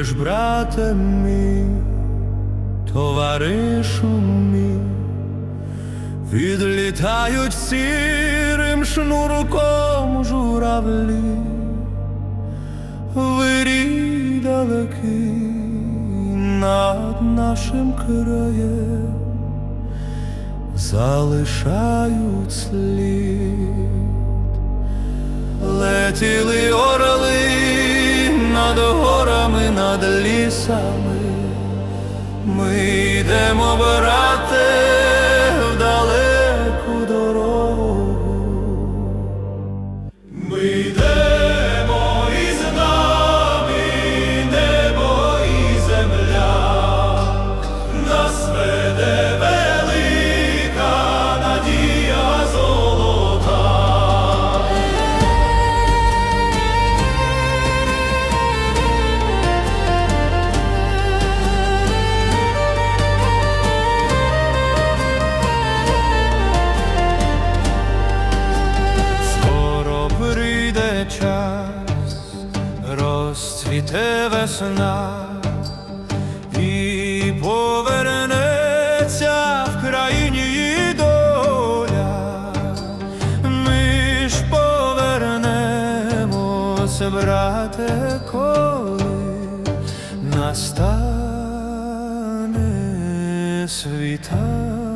будеш братем мій, товаришу мій, відлітають сірим шнурком журавлі, вирій далекий над нашим краєм залишають слід. Летіли над лісами. Ми йдемо, час, розцвіте весна і повернеться в країні її доля. Ми ж повернемося, брате, коли настане світанок.